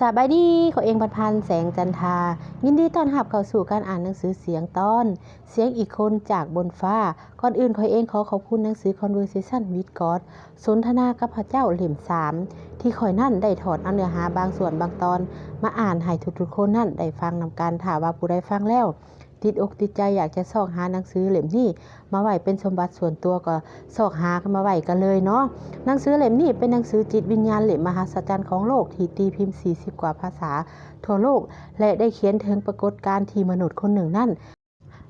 สบายดีขอเองพันพันแสงจันทา ยินดีต้อนรับเข้าสู่การอ่านหนังสือเสียงตอน เสียงอีกคนจากบนฟ้า ก่อนอื่นขอเองขอขอบคุณหนังสือ Conversation with God สนทนากับพระเจ้าเล่มสามที่คอยนั่นได้ถอดเอาเนื้อหาบางส่วนบางตอน มาอ่านให้ทุกๆคนนั่นได้ฟังนำการถามว่าผู้ใดฟังแล้ว ติดอกติดใจอยากจะซอกหาหนังสือเล่มนี้มาไหวเป็นสมบัติส่วนตัวก็ซอกหากันมาไหวกันเลยเนาะหนังสือเล่มนี้เป็นหนังสือจิตวิญญาณเล่มมหัศจรรย์ของโลกที่ตีพิมพ์ 40 กว่าภาษาทั่วโลก และได้เขียนถึงปรากฏการณ์ที่มนุษย์คนหนึ่งนั่น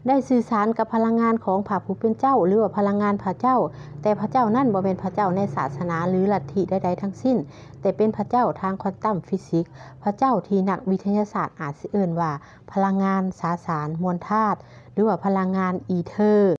ได้สื่อสารกับพลังงานของพระผู้เป็นเจ้า หรือว่าพลังงานพระเจ้า แต่พระเจ้านั่นบ่เป็นพระเจ้าในศาสนาหรือลัทธิใดๆทั้งสิ้น แต่เป็นพระเจ้าทางควอนตัมฟิสิกส์ พระเจ้าที่นักวิทยาศาสตร์อาจสิเอื่นว่า พลังงานสาสารมวลธาตุหรือว่าพลังงานอีเทอร์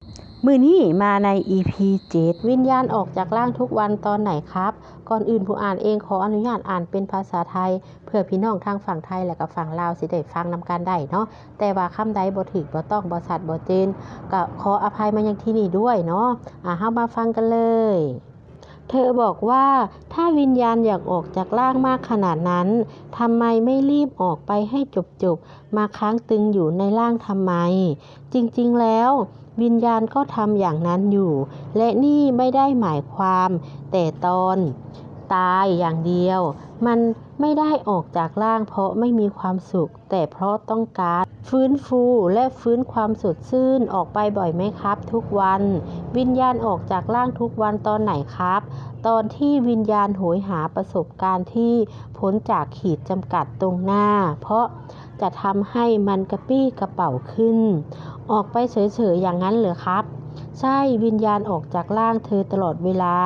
มือนี้มาใน EP 7วิญญาณออกจากร่างทุกวันตอนไหนครับ ก่อนอื่นผู้อ่านเองขออนุญาตอ่านเป็นภาษาไทย เพื่อพี่น้องทางฝั่งไทยและก็ฝั่งลาวสิได้ฟังนำกันได้เนาะแต่ว่าคำใดบ่ถึกบ่ต้องบ่ชัดบ่เจนก็ขออภัยมายังที่นี่ด้วยเนาะอ่าเฮามาฟังกันเลย เธอบอกว่าถ้าวิญญาณอยากออกจากร่างมากขนาดนั้นทำไมไม่รีบออกไปให้จบๆ มาค้างตึงอยู่ในร่างทำไม จริงๆแล้ว วิญญาณก็ทำอย่างนั้นอยู่ และนี่ไม่ได้หมายความ แต่ตอน ตายอย่างเดียว มันไม่ได้ออกจากร่าง เพราะไม่มีความสุข แต่เพราะต้องการ ฟื้นฟูและฟื้นความสดชื่นออกไปบ่อยไหมครับ ทุกวัน วิญญาณออกจากร่างทุกวันตอนไหนครับ ตอนที่วิญญาณโหยหาประสบการณ์ที่พ้นจากขีดจำกัดตรงหน้า เพราะจะทำให้มันกระปี้กระเป๋าขึ้น ออกไปเฉยๆอย่างนั้นเหรอครับ ใช่วิญญาณออกจากร่างเธอตลอดเวลา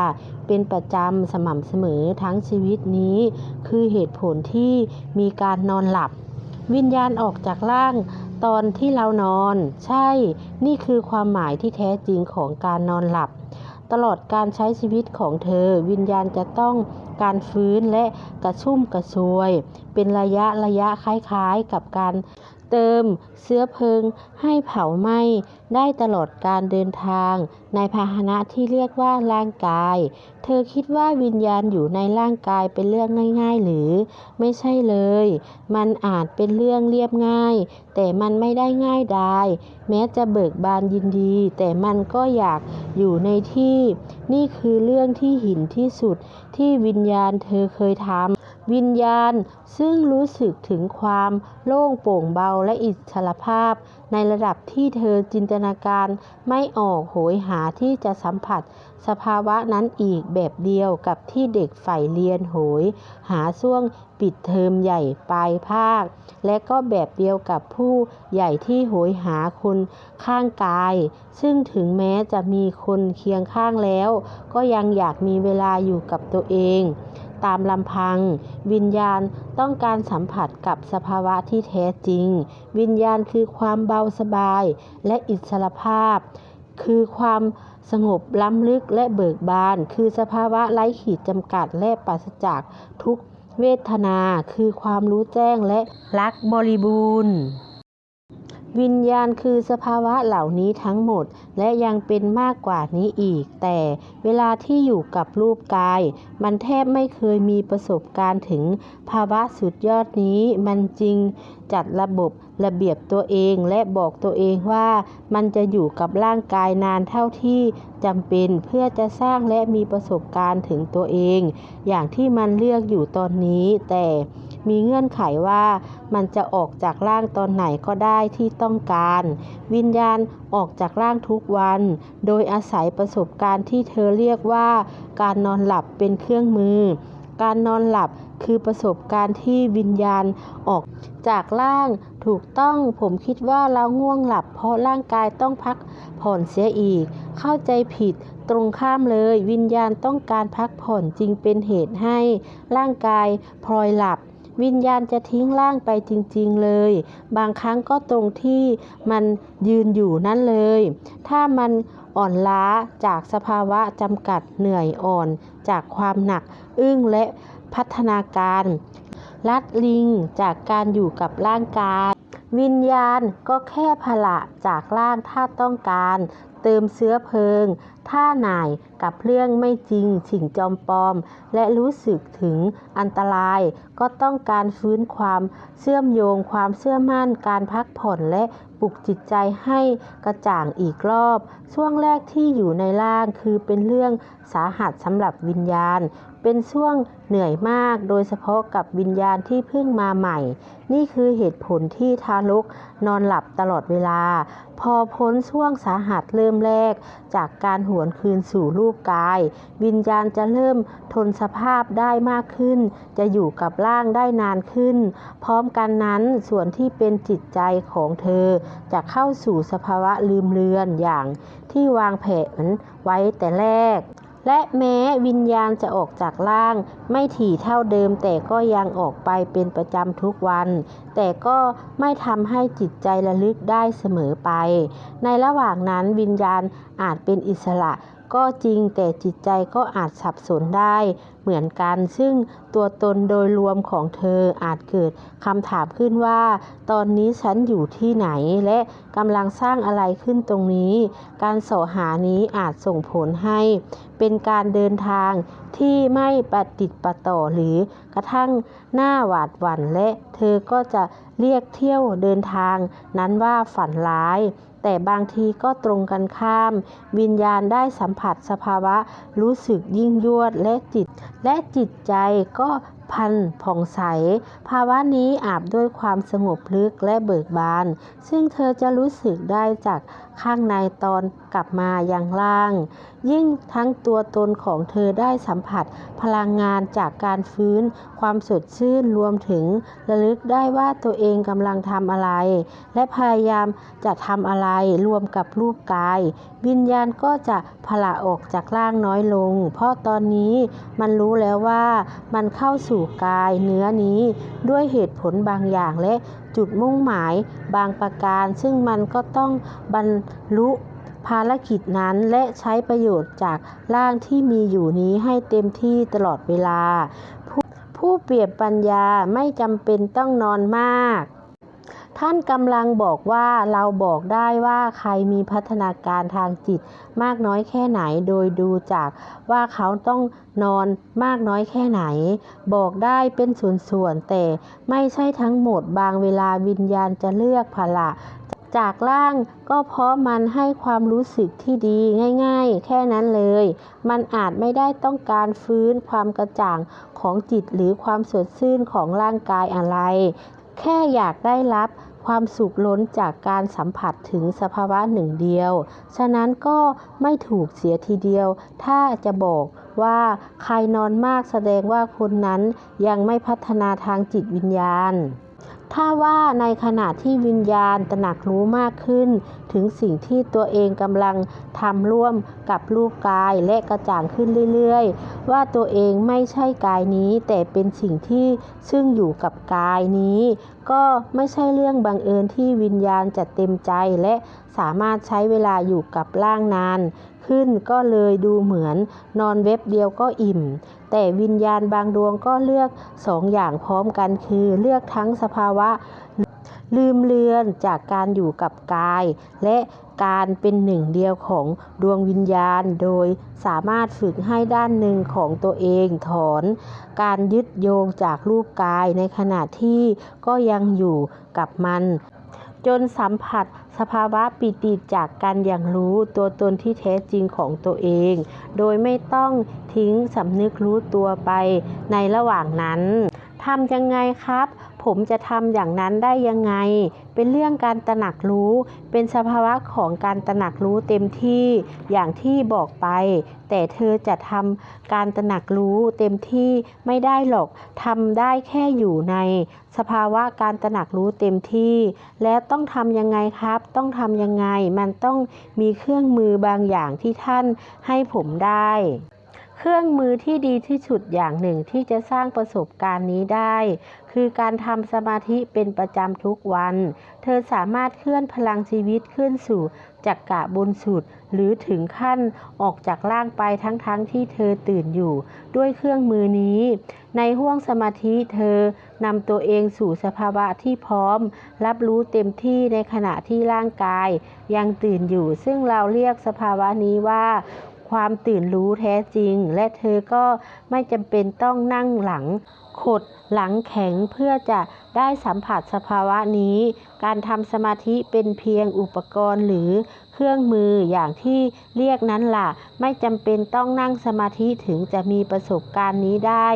เป็นประจำสม่ำเสมอทั้งชีวิตนี้ คือเหตุผลที่มีการนอนหลับ วิญญาณออกจากร่างตอนที่เรานอน ใช่ นี่คือความหมายที่แท้จริงของการนอนหลับ ตลอดการใช้ชีวิตของเธอ วิญญาณจะต้องการฟื้นและกระชุ่มกระชวย เป็นระยะระยะคล้ายๆกับการ เติมเชื้อเพลิงให้เผาไหม้ได้ตลอดการเดินทาง ในพาหนะที่เรียกว่าร่างกาย เธอคิดว่าวิญญาณอยู่ในร่างกายเป็นเรื่องง่าย ๆ หรือ ไม่ใช่เลย มันอาจเป็นเรื่องเรียบง่าย แต่มันไม่ได้ง่ายดายแม้จะเบิกบานยินดี แต่มันก็อยากอยู่ในที่ นี่คือเรื่องที่หินที่สุดที่วิญญาณเธอเคยทำวิญญาณซึ่งรู้สึกถึงความโล่งโปร่งเบาและอิสรภาพ ในระดับที่เธอจินตนาการไม่ออกโหยหาที่จะสัมผัส สภาวะนั้นอีกแบบเดียวกับที่เด็กใฝ่เรียนโหย หาช่วงปิดเทอมใหญ่ปลายภาค และก็แบบเดียวกับผู้ใหญ่ที่โหยหาคนข้างกาย ซึ่งถึงแม้จะมีคนเคียงข้างแล้ว ก็ยังอยากมีเวลาอยู่กับตัวเอง ตามลำพัง วิญญาณต้องการสัมผัสกับสภาวะที่แท้จริง วิญญาณคือความเบาสบายและอิสรภาพ คือความสงบล้ำลึกและเบิกบาน คือสภาวะไร้ขีดจำกัดและปราศจากทุกเวทนา คือความรู้แจ้งและรักบริบูรณ์ วิญญาณคือสภาวะเหล่านี้ทั้งหมด และยังเป็นมากกว่านี้อีก แต่เวลาที่อยู่กับรูปกาย มันแทบไม่เคยมีประสบการณ์ถึงภาวะสุดยอดนี้ มันจริงจัดระบบระเบียบตัวเองและบอกตัวเองว่ามันจะอยู่กับร่างกายนานเท่าที่จำเป็นเพื่อจะสร้างและมีประสบการณ์ถึงตัวเอง อย่างที่มันเลือกอยู่ตอนนี้ แต่ มีเงื่อนไขว่ามันจะออกจากร่างตอนไหนก็ได้ที่ต้องการ วิญญาณออกจากร่างทุกวัน โดยอาศัยประสบการณ์ที่เธอเรียกว่า การนอนหลับเป็นเครื่องมือ การนอนหลับคือประสบการณ์ที่วิญญาณออกจากร่างถูกต้องผมคิดว่าเราง่วงหลับ เพราะร่างกายต้องพักผ่อนเสียอีก เข้าใจผิดตรงข้ามเลยวิญญาณต้องการพักผ่อนจึงเป็นเหตุให้ร่างกายพลอยหลับ วิญญาณจะทิ้งร่างไปจริง ๆเลย บางครั้งก็ตรงที่มันยืนอยู่นั่นเลย ถ้ามันอ่อนล้าจากสภาวะจำกัดเหนื่อยอ่อน จากความหนัก อึ้งและพัฒนาการ ลัดลิงจากการอยู่กับร่างกายวิญญาณก็แค่ผละจากร่างถ้าต้องการ เติมเชื้อเพลิง ท่าหน่ายกับเรื่องไม่จริงฉิงจอมปลอม และรู้สึกถึงอันตราย ก็ต้องการฟื้นความเชื่อมโยง ความเชื่อมั่น การพักผ่อนและปลุกจิตใจให้กระจ่างอีกรอบ ช่วงแรกที่อยู่ในร่างคือเป็นเรื่องสาหัสสำหรับวิญญาณ เป็นช่วงเหนื่อยมาก โดยเฉพาะกับวิญญาณที่เพิ่งมาใหม่ นี่คือเหตุผลที่ทารกนอนหลับตลอดเวลา พอพ้นช่วงสาหัสเริ่มแรก จากการหวนคืนสู่รูปกาย วิญญาณจะเริ่มทนสภาพได้มากขึ้น จะอยู่กับร่างได้นานขึ้น พร้อมกันนั้นส่วนที่เป็นจิตใจของเธอ จะเข้าสู่สภาวะลืมเลือนอย่างที่วางแผนไว้แต่แรก และแม้วิญญาณจะออกจากร่าง ไม่ถี่เท่าเดิม แต่ก็ยังออกไปเป็นประจำทุกวัน แต่ก็ไม่ทำให้จิตใจระลึกได้เสมอไป ในระหว่างนั้นวิญญาณอาจเป็นอิสระ ก็จริงแต่จิตใจก็อาจสับสนได้เหมือนกัน ซึ่งตัวตนโดยรวมของเธออาจเกิดคำถามขึ้นว่า ตอนนี้ฉันอยู่ที่ไหนและกำลังสร้างอะไรขึ้นตรงนี้ การสหานี้อาจส่งผลให้ เป็นการเดินทางที่ไม่ปฏิดประต่อหรือกระทั่งหน้าหวาดหวั่นและเธอก็จะเรียกเที่ยวเดินทางนั้นว่าฝันร้าย แต่บางทีก็ตรงกันข้าม วิญญาณได้สัมผัสสภาวะรู้สึกยิ่งยวดและจิต และจิตใจก็พันผ่องใส ภาวะนี้อาบด้วยความสงบลึกและเบิกบาน ซึ่งเธอจะรู้สึกได้จากข้างในตอนกลับมายังล่างยิ่งทั้งตัวตนของเธอได้สัมผัสพลังงานจากการฟื้น ความสดชื่นรวมถึงระลึกได้ว่าตัวเองกำลังทำอะไร และพยายามจะทำอะไรรวมกับรูปกาย วิญญาณก็จะพละออกจากร่างน้อยลง เพราะตอนนี้มันรู้แล้วว่ามันเข้าสู่กายเนื้อนี้ด้วยเหตุผลบางอย่างและจุดมุ่งหมายบางประการ ซึ่งมันก็ต้องบรรลุ ภารกิจนั้นและใช้ประโยชน์จากร่างที่มีอยู่นี้ให้เต็มที่ตลอดเวลาผู้ผู้เปรียบปัญญาไม่จำเป็นต้องนอนมาก ท่านกำลังบอกว่าเราบอกได้ว่าใครมีพัฒนาการทางจิตมากน้อยแค่ไหนโดยดูจากว่าเขาต้องนอนมากน้อยแค่ไหน บอกได้เป็นส่วนๆแต่ไม่ใช่ทั้งหมดบางเวลาวิญญาณจะเลือกพละ จากร่างก็เพราะมันให้ความรู้สึกที่ดีง่ายๆ แค่นั้นเลย มันอาจไม่ได้ต้องการฟื้นความกระจ่างของจิตหรือความสดชื่นของร่างกายอะไร แค่อยากได้รับความสุขล้นจากการสัมผัสถึงสภาวะหนึ่งเดียว ฉะนั้นก็ไม่ถูกเสียทีเดียว ถ้าจะบอกว่าใครนอนมากแสดงว่าคนนั้นยังไม่พัฒนาทางจิตวิญญาณ ถ้าว่าในขณะที่วิญญาณตระหนักรู้มากขึ้น ถึงสิ่งที่ตัวเองกำลังทำร่วมกับรูปกายและกระจ่างขึ้นเรื่อยๆ ว่าตัวเองไม่ใช่กายนี้ แต่เป็นสิ่งที่ซึ่งอยู่กับกายนี้ ก็ไม่ใช่เรื่องบังเอิญที่วิญญาณจะเต็มใจและสามารถใช้เวลาอยู่กับร่างนาน ขึ้นก็เลยดูเหมือนนอนเว็บเดียวก็อิ่ม แต่วิญญาณบางดวงก็เลือกสองอย่างพร้อมกันคือเลือกทั้งสภาวะลืมเลือนจากการอยู่กับกาย และ การเป็นหนึ่งเดียวของดวงวิญญาณ โดยสามารถฝึกให้ด้านหนึ่งของตัวเองถอน การยึดโยงจากรูปกายในขณะที่ก็ยังอยู่กับมันจนสัมผัสสภาวะปิติจากกันอย่างรู้ตัวตนที่แท้จริงของตัวเอง โดยไม่ต้องทิ้งสำนึกรู้ตัวไปในระหว่างนั้น ทำยังไงครับ ผมจะทำอย่างนั้นได้ยังไง เป็นเรื่องการตระหนักรู้ เป็นสภาวะของการตระหนักรู้เต็มที่อย่างที่บอกไป แต่เธอจะทำการตระหนักรู้เต็มที่ไม่ได้หรอกทำได้แค่อยู่ใน สภาวะการตระหนักรู้เต็มที่ แล้วต้องทำยังไงครับ ต้องทำยังไง มันต้องมีเครื่องมือบางอย่างที่ท่านให้ผมได้ เครื่องมือที่ดีที่สุดอย่างหนึ่งที่จะสร้างประสบการณ์นี้ได้ คือการทำสมาธิเป็นประจำทุกวัน เธอสามารถเคลื่อนพลังชีวิตขึ้นสู่จักกะบนสุด หรือถึงขั้นออกจากร่างไปทั้งๆทที่เธอตื่นอยู่ ด้วยเครื่องมือนี้ ในห้วงสมาธิเธอนำตัวเองสู่สภาวะที่พร้อม รับรู้เต็มที่ในขณะที่ร่างกาย ยังตื่นอยู่ ซึ่งเราเรียกสภาวะนี้ว่า ความตื่นรู้แท้จริง และเธอก็ไม่จำเป็นต้องนั่งหลังขดหลังแข็งเพื่อจะได้สัมผัสสภาวะนี้ การทำสมาธิเป็นเพียงอุปกรณ์หรือเครื่องมืออย่างที่เรียกนั้นล่ะ ไม่จำเป็นต้องนั่งสมาธิถึงจะมีประสบการณ์นี้ได้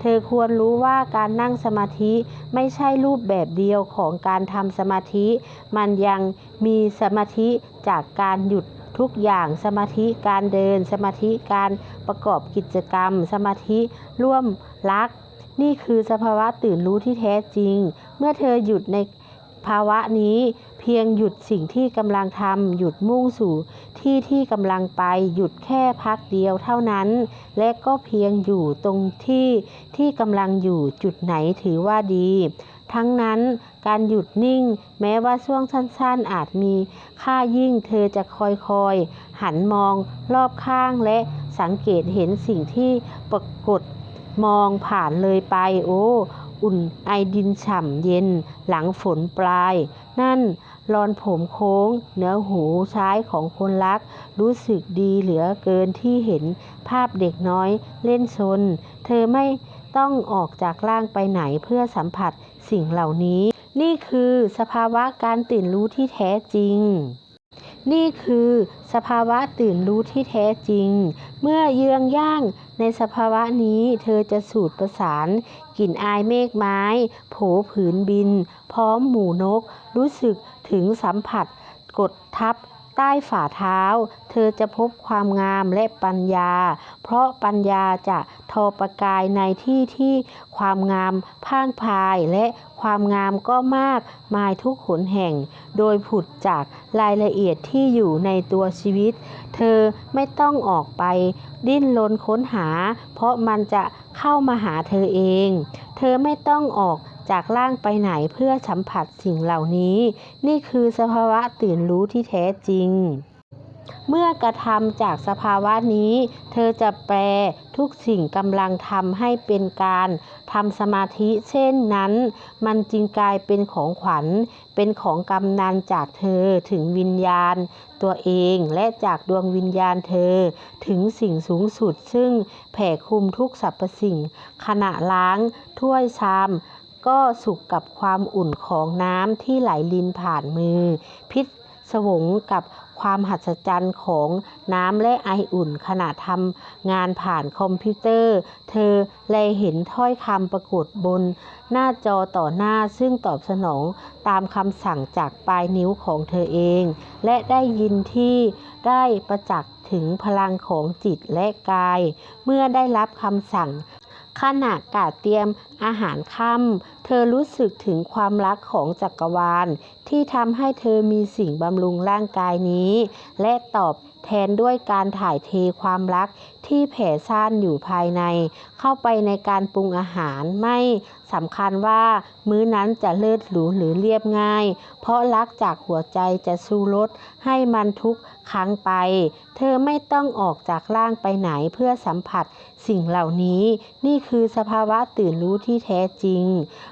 เธอควรรู้ว่าการนั่งสมาธิไม่ใช่รูปแบบเดียวของการทำสมาธิ มันยังมีสมาธิจากการหยุด ทุกอย่างสมาธิการเดิน สมาธิการประกอบกิจกรรม สมาธิร่วมรัก นี่คือสภาวะตื่นรู้ที่แท้จริง เมื่อเธอหยุดในภาวะนี้ เพียงหยุดสิ่งที่กำลังทำหยุดมุ่งสู่ที่ที่กำลังไปหยุดแค่พักเดียวเท่านั้น และก็เพียงอยู่ตรงที่ที่กำลังอยู่จุดไหนถือว่าดี ทั้งนั้นการหยุดนิ่ง แม้ว่าช่วงสั้นๆ อาจมีค่ายิ่งเธอจะคอยๆ หันมองรอบข้างและสังเกตเห็นสิ่งที่ปรากฏมองผ่านเลยไป โอ้อุ่นไอดินฉ่ำเย็นหลังฝนปลาย นั่นรอนผมโค้ง เหนือหูซ้ายของคนรัก รู้สึกดีเหลือเกินที่เห็นภาพเด็กน้อยเล่นซนเธอไม่ต้องออกจากร่างไปไหนเพื่อสัมผัส สิ่งเหล่านี้ นี่คือสภาวะการตื่นรู้ที่แท้จริง นี่คือสภาวะตื่นรู้ที่แท้จริง เมื่อเยืองย่างในสภาวะนี้เธอจะสูดประสานกลิ่นอายเมฆไม้ โผผืนบิน พร้อมหมู่นก รู้สึกถึงสัมผัส กดทับ ใต้ฝ่าเท้า เธอจะพบความงามและปัญญา เพราะปัญญาจะทอประกายในที่ที่ความงามพ่างพายและความงามก็มากมายทุกหนแห่ง โดยผุดจากรายละเอียดที่อยู่ในตัวชีวิต เธอไม่ต้องออกไป ดิ้นรนค้นหา เพราะมันจะเข้ามาหาเธอเอง เธอไม่ต้องออก จากร่างไปไหนเพื่อสัมผัสสิ่งเหล่านี้ นี่คือสภาวะตื่นรู้ที่แท้จริง เมื่อกระทำจากสภาวะนี้ เธอจะแปลทุกสิ่งกำลังทำให้เป็นการทำสมาธิเช่นนั้น มันจึงกลายเป็นของขวัญ เป็นของกำนันจากเธอถึงวิญญาณ ตัวเองและจากดวงวิญญาณเธอ ถึงสิ่งสูงสุดซึ่งแผ่คลุมทุกสรรพสิ่ง ขณะล้าง ถ้วยชาม ก็สุขกับความอุ่นของน้ำที่ไหลลินผ่านมือ พิศวงกับความหัศจรรย์ของน้ำและไออุ่นขณะทำงานผ่านคอมพิวเตอร์ เธอแลยเห็นถ้อยคำปรากฏบน หน้าจอต่อหน้าซึ่งตอบสนองตามคำสั่งจากปลายนิ้วของเธอเอง และได้ยินที่ได้ประจักษ์ถึงพลังของจิตและกาย เมื่อได้รับคำสั่ง ขณะกาดเตรียมอาหารค่ำเธอรู้สึกถึงความรักของจักรวาล ที่ทำให้เธอมีสิ่งบำรุงร่างกายนี้ และตอบแทนด้วยการถ่ายเทความรักที่แผ่ซ่านอยู่ภายใน เข้าไปในการปรุงอาหารไม่สำคัญว่ามื้อนั้นจะเลิศหรูหรือเรียบง่าย เพราะรักจากหัวใจจะสู้รสให้มันทุก ครั้งไป เธอไม่ต้องออกจากร่างไปไหนเพื่อสัมผัสสิ่งเหล่านี้ นี่คือสภาวะตื่นรู้ที่แท้จริง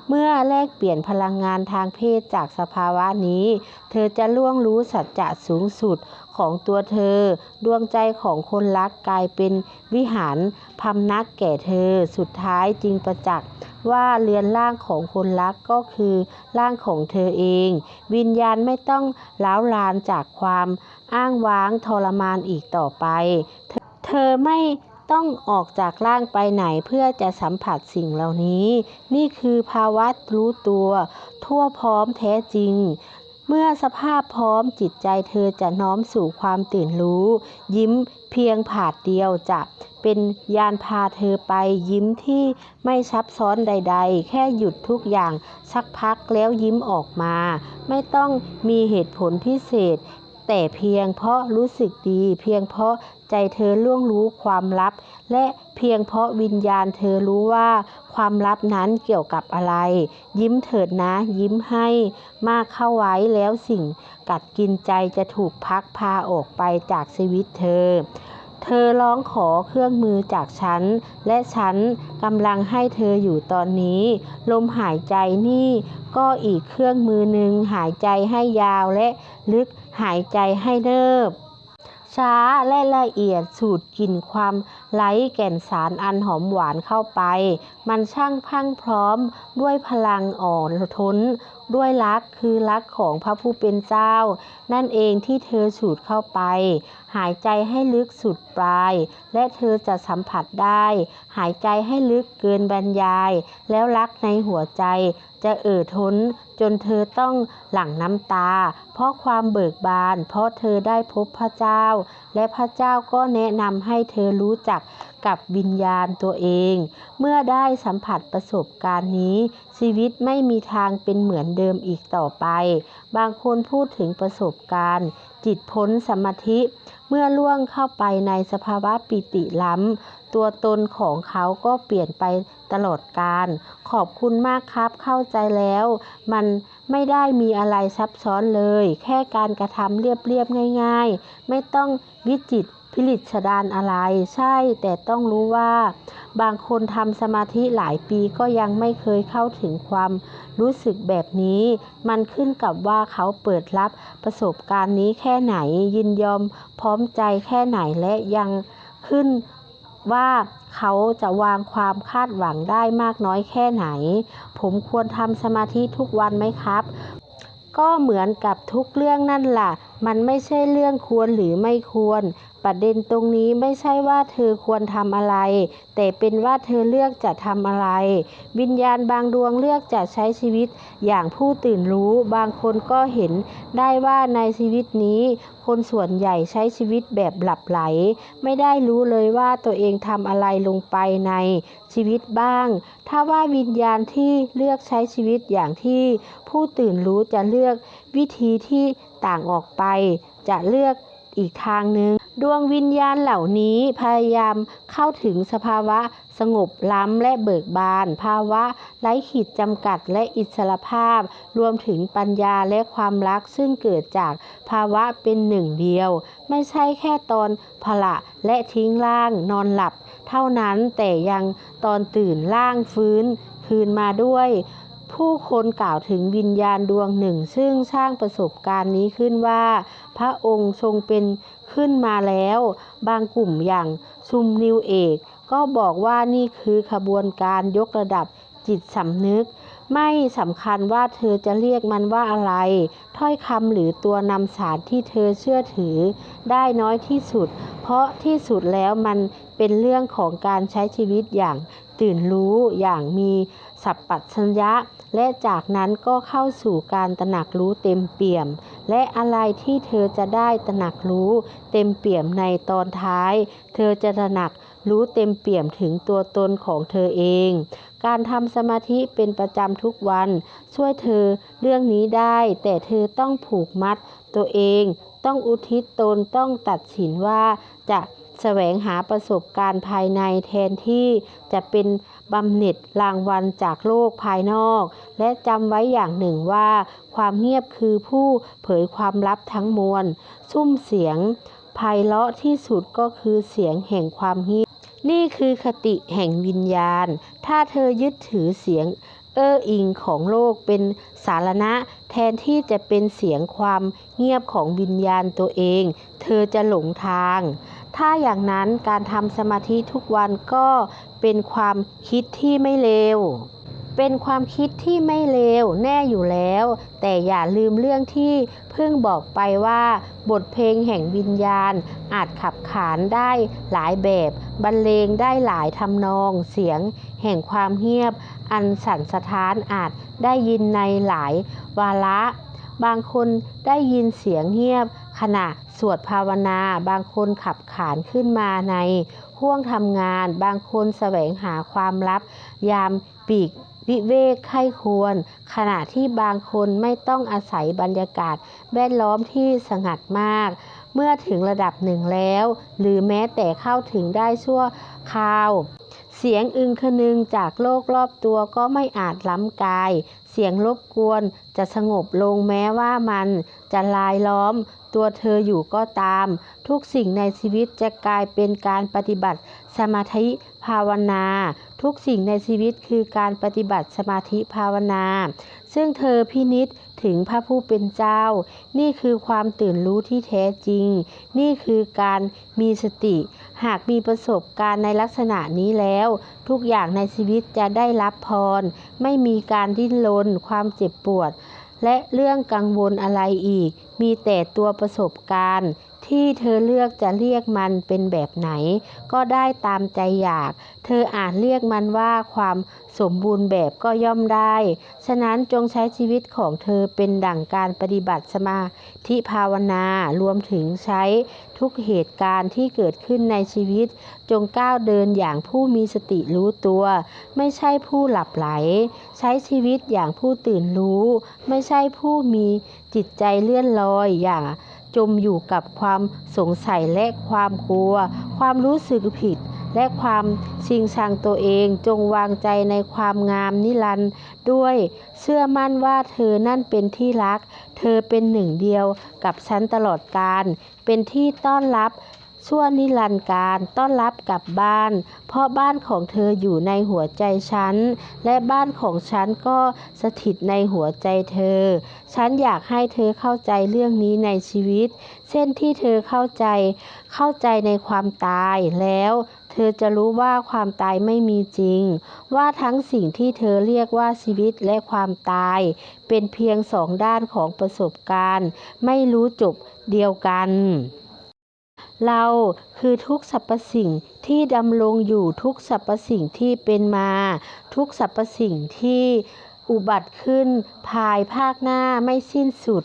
เมื่อแลกเปลี่ยนพลังงานทางเพศจากสภาวะนี้ เธอจะล่วงรู้สัจจะสูงสุดของตัวเธอ ดวงใจของคนรักกลายเป็นวิหารพำนักแก่เธอ สุดท้ายจริงประจักษ์ว่าเรือนร่างของคนรักก็คือร่างของเธอเอง วิญญาณไม่ต้องล้าวลานจากความ อ้างว้างทรมานอีกต่อไป เธอไม่ต้องออกจากร่างไปไหนเพื่อจะสัมผัสสิ่งเหล่านี้ นี่คือภาวะรู้ตัว ทั่วพร้อมแท้จริง เมื่อสภาพพร้อมจิตใจเธอจะน้อมสู่ความตื่นรู้ ยิ้มเพียงผาดเดียวจะเป็นยานพาเธอไปยิ้มที่ไม่ซับซ้อนใด ๆ แค่หยุดทุกอย่างสักพักแล้วยิ้มออกมา ไม่ต้องมีเหตุผลพิเศษ แต่เพียงเพราะรู้สึกดี เพียงเพราะใจเธอล่วงรู้ความลับ และเพียงเพราะวิญญาณเธอรู้ว่าความลับนั้นเกี่ยวกับอะไร ยิ้มเถิดนะ ยิ้มให้มากเข้าไว้แล้วสิ่งกัดกินใจจะถูกพักพาออกไปจากชีวิตเธอเธอร้องขอเครื่องมือจากฉัน และฉันกำลังให้เธออยู่ตอนนี้ ลมหายใจนี่ก็อีกเครื่องมือหนึ่งหายใจให้ยาวและลึก หายใจให้เริบ ช้าและละเอียดสูดกลิ่นความไร้แก่นสารอันหอมหวานเข้าไป มันช่างพังพร้อมด้วยพลังอ่อนทนด้วยรักคือรักของพระผู้เป็นเจ้า นั่นเองที่เธอสูดเข้าไป หายใจให้ลึกสุดปลาย และเธอจะสัมผัสได้ หายใจให้ลึกเกินบรรยาย แล้วรักในหัวใจ จะเอ่อท้นจนเธอต้องหลั่งน้ำตา เพราะความเบิกบาน เพราะเธอได้พบพระเจ้า และพระเจ้าก็แนะนำให้เธอรู้จักกับวิญญาณตัวเอง เมื่อได้สัมผัสประสบการณ์นี้ ชีวิตไม่มีทางเป็นเหมือนเดิมอีกต่อไป บางคนพูดถึงประสบการณ์ จิตพ้นสมาธิ เมื่อล่วงเข้าไปในสภาวะปิติล้ำ ตัวตนของเขาก็เปลี่ยนไปตลอดกาลขอบคุณมากครับเข้าใจแล้ว มันไม่ได้มีอะไรซับซ้อนเลย แค่การกระทำเรียบๆง่าย ๆ ไม่ต้องวิจิต พิลิชดานอะไร ใช่แต่ต้องรู้ว่า บางคนทำสมาธิหลายปีก็ยังไม่เคยเข้าถึงความรู้สึกแบบนี้ มันขึ้นกับว่าเขาเปิดรับประสบการณ์นี้แค่ไหนยินยอมพร้อมใจแค่ไหนและยังขึ้นว่าเขาจะวางความคาดหวังได้มากน้อยแค่ไหน ผมควรทำสมาธิทุกวันไหมครับ ก็เหมือนกับทุกเรื่องนั่นล่ะมันไม่ใช่เรื่องควรหรือไม่ควร ประเด็นตรงนี้ไม่ใช่ว่าเธอควรทำอะไร แต่เป็นว่าเธอเลือกจะทำอะไร วิญญาณบางดวงเลือกจะใช้ชีวิตอย่างผู้ตื่นรู้ บางคนก็เห็นได้ว่าในชีวิตนี้ คนส่วนใหญ่ใช้ชีวิตแบบหลับไหล ไม่ได้รู้เลยว่าตัวเองทำอะไรลงไปในชีวิตบ้าง ถ้าว่าวิญญาณที่เลือกใช้ชีวิตอย่างที่ ผู้ตื่นรู้จะเลือกวิธีที่ต่างออกไป จะเลือก อีกทางหนึ่งดวงวิญญาณเหล่านี้พยายามเข้าถึงสภาวะสงบล้ำและเบิกบาน ภาวะไร้ขีดจำกัดและอิสรภาพ รวมถึงปัญญาและความรักซึ่งเกิดจากภาวะเป็นหนึ่งเดียว ไม่ใช่แค่ตอนผละและทิ้งร่างนอนหลับ เท่านั้นแต่ยังตอนตื่นร่างฟื้นคืนมาด้วย ผู้คนกล่าวถึงวิญญาณดวงหนึ่ง ซึ่งสร้างประสบการณ์นี้ขึ้นว่า พระองค์ทรงเป็นขึ้นมาแล้ว บางกลุ่มอย่างชุมนิวเอกก็บอกว่านี่คือขบวนการยกระดับจิตสำนึก ไม่สำคัญว่าเธอจะเรียกมันว่าอะไร ถ้อยคำหรือตัวนำสารที่เธอเชื่อถือได้น้อยที่สุด เพราะที่สุดแล้วมันเป็นเรื่องของการใช้ชีวิตอย่างตื่นรู้อย่างมีสัพพัญญะ และจากนั้นก็เข้าสู่การตระหนักรู้เต็มเปี่ยม และอะไรที่เธอจะได้ตระหนักรู้เต็มเปี่ยมในตอนท้าย เธอจะตระหนักรู้เต็มเปี่ยมถึงตัวตนของเธอเอง การทำสมาธิเป็นประจำทุกวัน ช่วยเธอเรื่องนี้ได้ แต่เธอต้องผูกมัดตัวเอง ต้องอุทิศตนต้องตัดสินว่า จะแสวงหาประสบการณ์ภายในแทนที่จะเป็นบำเหน็จรางวัลจากโลกภายนอก และจำไว้อย่างหนึ่งว่า ความเงียบคือผู้เผยความลับทั้งมวลซุ้มเสียงไพเราะที่สุดก็คือเสียงแห่งความเงียบ นี่คือคติแห่งวิญญาณ ถ้าเธอยึดถือเสียงเอ้ออิงของโลกเป็นสารณะ แทนที่จะเป็นเสียงความเงียบของวิญญาณตัวเอง เธอจะหลงทาง ถ้าอย่างนั้นการทำสมาธิทุกวันก็เป็นความคิดที่ไม่เลว เป็นความคิดที่ไม่เลวแน่อยู่แล้ว แต่อย่าลืมเรื่องที่เพิ่งบอกไปว่า บทเพลงแห่งวิญญาณ อาจขับขานได้หลายแบบ บรรเลงได้หลายทำนอง เสียง แห่งความเงียบ อันสั่นสะท้านอาจได้ยินในหลายวาระ บางคนได้ยินเสียงเงียบ ขณะสวดภาวนาบางคนขับขานขึ้นมาในห้วงทำงาน บางคนแสวงหาความลับ ยามปีกวิเวกไข้ควร ขณะที่บางคนไม่ต้องอาศัยบรรยากาศ แวดล้อมที่สงัดมาก เมื่อถึงระดับหนึ่งแล้ว หรือแม้แต่เข้าถึงได้ชั่วคราว เสียงอึงคนึงจากโลกรอบตัวก็ไม่อาจล้ำกาย สียงรบกวนจะสงบลงแม้ว่ามันจะลายล้อมตัวเธออยู่ก็ตาม ทุกสิ่งในชีวิตจะกลายเป็นการปฏิบัติสมาธิภาวนา ทุกสิ่งในชีวิตคือการปฏิบัติสมาธิภาวนา ซึ่งเธอพินิษถึงพระผู้เป็นเจ้า นี่คือความตื่นรู้ที่แท้จริง นี่คือการมีสติ หากมีประสบการณ์ในลักษณะนี้แล้ว ทุกอย่างในชีวิตจะได้รับพร ไม่มีการดิ้นรนความเจ็บปวด และเรื่องกังวลอะไรอีก มีแต่ตัวประสบการณ์ ที่เธอเลือกจะเรียกมันเป็นแบบไหน ก็ได้ตามใจอยาก เธออาจเรียกมันว่าความสมบูรณ์แบบก็ย่อมได้ ฉะนั้นจงใช้ชีวิตของเธอเป็นดั่งการปฏิบัติสมาธิภาวนารวมถึงใช้ทุกเหตุการณ์ที่เกิดขึ้นในชีวิต จงก้าวเดินอย่างผู้มีสติรู้ตัว ไม่ใช่ผู้หลับไหล ใช้ชีวิตอย่างผู้ตื่นรู้ ไม่ใช่ผู้มีจิตใจเลื่อนลอยอย่าง จมอยู่กับความสงสัยและความกลัว ความรู้สึกผิด และความชิงชังตัวเองจงวางใจในความงามนิรันด์ด้วย เชื่อมั่นว่าเธอนั่นเป็นที่รัก เธอเป็นหนึ่งเดียวกับฉันตลอดกาลเป็นที่ต้อนรับ ชั่วนิรันดร์การต้อนรับกลับบ้าน เพราะบ้านของเธออยู่ในหัวใจฉัน และบ้านของฉันก็สถิตในหัวใจเธอ ฉันอยากให้เธอเข้าใจเรื่องนี้ในชีวิต เช่นที่เธอเข้าใจ เข้าใจในความตายแล้วเธอจะรู้ว่าความตายไม่มีจริง ว่าทั้งสิ่งที่เธอเรียกว่าชีวิตและความตาย เป็นเพียงสองด้านของประสบการณ์ ไม่รู้จบเดียวกัน เราคือทุกสรรพสิ่งที่ดำรงอยู่ทุกสรรพสิ่งที่เป็นมา ทุกสรรพสิ่งที่อุบัติขึ้นภายภาคหน้าไม่สิ้นสุด